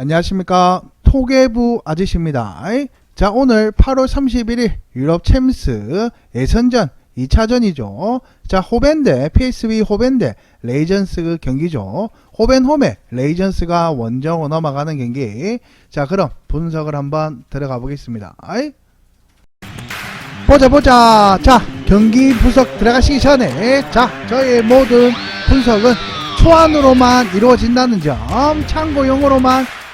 안녕하십니까 토개부 아저씨입니다. 자 오늘 8월 31일 유럽 챔스 예선전 2차전이죠. 자 호벤 대 PSV 호벤 대 레이전스 경기죠. 호벤 홈에 레이전스가 원정으로 넘어가는 경기. 자 그럼 분석을 한번 들어가 보겠습니다. 보자 보자 자 경기 분석 들어가시기 전에 자 저의 모든 분석은 초안으로만 이루어진다는 점 참고용으로만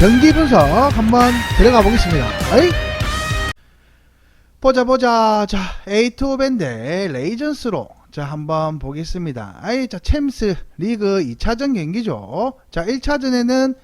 경기 분석 한번 들어가 보겠습니다. 아이. 보자 보자 자 에이트 밴드 레이전스로 자 한번 보겠습니다. 아이 자 챔스 리그 2차전 경기죠. 자 1차전에는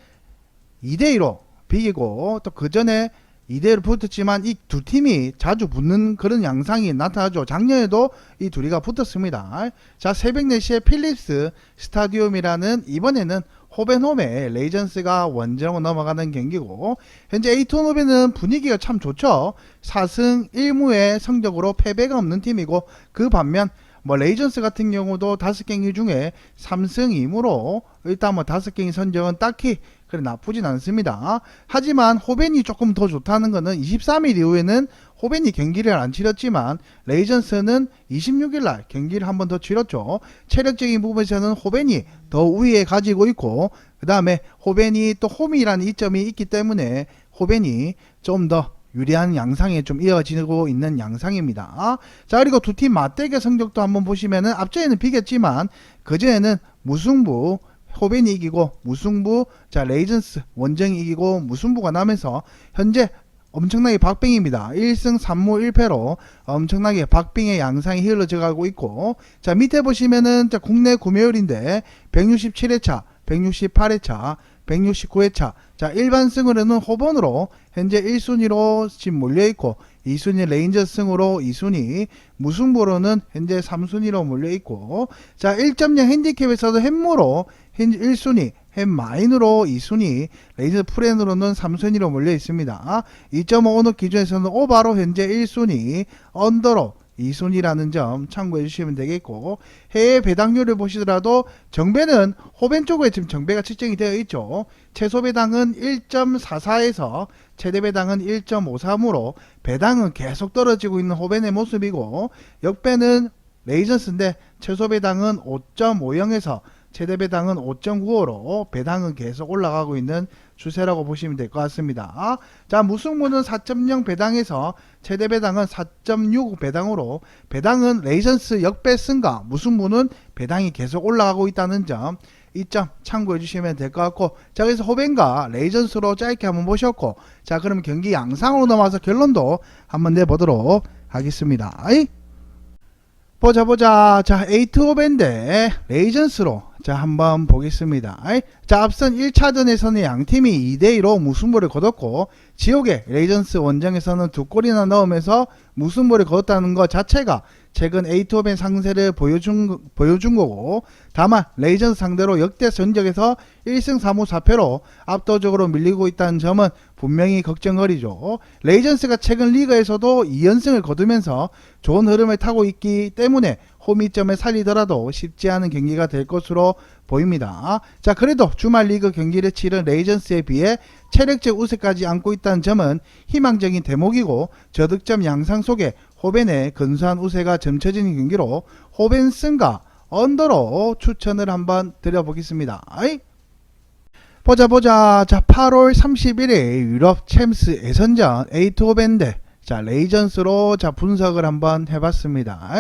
2대 2로 비기고 또 그 전에 2대1로 붙었지만 이 두 팀이 자주 붙는 그런 양상이 나타나죠. 작년에도 이 둘이가 붙었습니다. 자, 새벽 4시에 필립스 스타디움이라는 이번에는 호벤홈에 레이전스가 원정으로 넘어가는 경기고 현재 에이톤호벤은 분위기가 참 좋죠. 4승 1무의 성적으로 패배가 없는 팀이고 그 반면 뭐 레이전스 같은 경우도 다섯 경기 중에 3승 2무로 일단 뭐 다섯 경기 선정은 딱히 그래 나쁘진 않습니다. 하지만 호벤이 조금 더 좋다는 거는 23일 이후에는 호벤이 경기를 안 치렀지만 레이전스는 26일 날 경기를 한 번 더 치렀죠. 체력적인 부분에서는 호벤이 더 우위에 가지고 있고 그 다음에 호벤이 또 홈이라는 이점이 있기 때문에 호벤이 좀더 유리한 양상에 좀 이어지고 있는 양상입니다. 자 그리고 두 팀 맞대결 성적도 한번 보시면은 앞전에는 비겼지만 그전에는 무승부 호벤이 이기고 무승부 자 레이전스 원정이 이기고 무승부가 나면서 현재 엄청나게 박빙입니다. 1승 3무 1패로 엄청나게 박빙의 양상이 흘러져 가고 있고 자 밑에 보시면은 자 국내 구매율인데 167회차 168회차 169회차. 자 일반 승으로는 호번으로 현재 1순위로 지금 몰려있고 2순위 레인저 승으로 2순위 무승부로는 현재 3순위로 몰려있고 자 1.0 핸디캡에서도 햄모로 현재 1순위 햄 마인으로 2순위 레이저 프렌으로는 3순위로 몰려 있습니다. 2.5 오너 기준에서는 오바로 현재 1순위 언더로 2순위라는 점 참고해 주시면 되겠고 해외 배당률을 보시더라도 정배는 호벤 쪽에 지금 정배가 측정이 되어 있죠. 최소 배당은 1.44에서 최대 배당은 1.53으로 배당은 계속 떨어지고 있는 호벤의 모습이고 역배는 레이전스인데 최소 배당은 5.50에서 최대 배당은 5.95로 배당은 계속 올라가고 있는 추세라고 보시면 될 것 같습니다. 자, 무승부는 4.0 배당에서 최대 배당은 4.6 배당으로 배당은 레이전스 역배승과 무승부는 배당이 계속 올라가고 있다는 점 이 점 참고해 주시면 될 것 같고 자 그래서 호벤과 레이전스로 짧게 한번 보셨고 자 그럼 경기 양상으로 넘어와서 결론도 한번 내보도록 하겠습니다. 보자 보자 자 에이트 호벤데 레이전스로 자 한번 보겠습니다. 자 앞선 1차전에서는 양팀이 2대2로 무승부를 거뒀고 지옥의 레이전스 원정에서는 두 골이나 넣으면서 무승부를 거뒀다는 것 자체가 최근 에이트 호벤 상세를 보여준, 보여준 거고 다만 레이전스 상대로 역대 전적에서 1승 3무 4패로 압도적으로 밀리고 있다는 점은 분명히 걱정거리죠 레이전스가 최근 리그에서도 2연승을 거두면서 좋은 흐름을 타고 있기 때문에 홈이점에 살리더라도 쉽지 않은 경기가 될 것으로 보입니다. 자, 그래도 주말 리그 경기를 치른 레이전스에 비해 체력적 우세까지 안고 있다는 점은 희망적인 대목이고 저득점 양상 속에 호벤의 근소한 우세가 점쳐지는 경기로 호벤 승가 언더로 추천을 한번 드려보겠습니다. 아이? 보자 보자 자 8월 31일 유럽 챔스 예선전 에이트 호벤드 자 레이전스로 자 분석을 한번 해봤습니다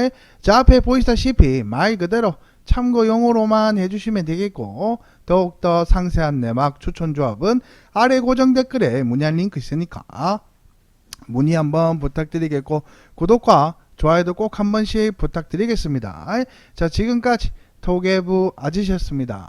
자 앞에 보이시다시피 말 그대로 참고용으로만 해주시면 되겠고 더욱더 상세한 내막 추천 조합은 아래 고정 댓글에 문의할 링크 있으니까 문의 한번 부탁드리겠고 구독과 좋아요도 꼭 한 번씩 부탁드리겠습니다. 자 지금까지 토개부 아저씨였습니다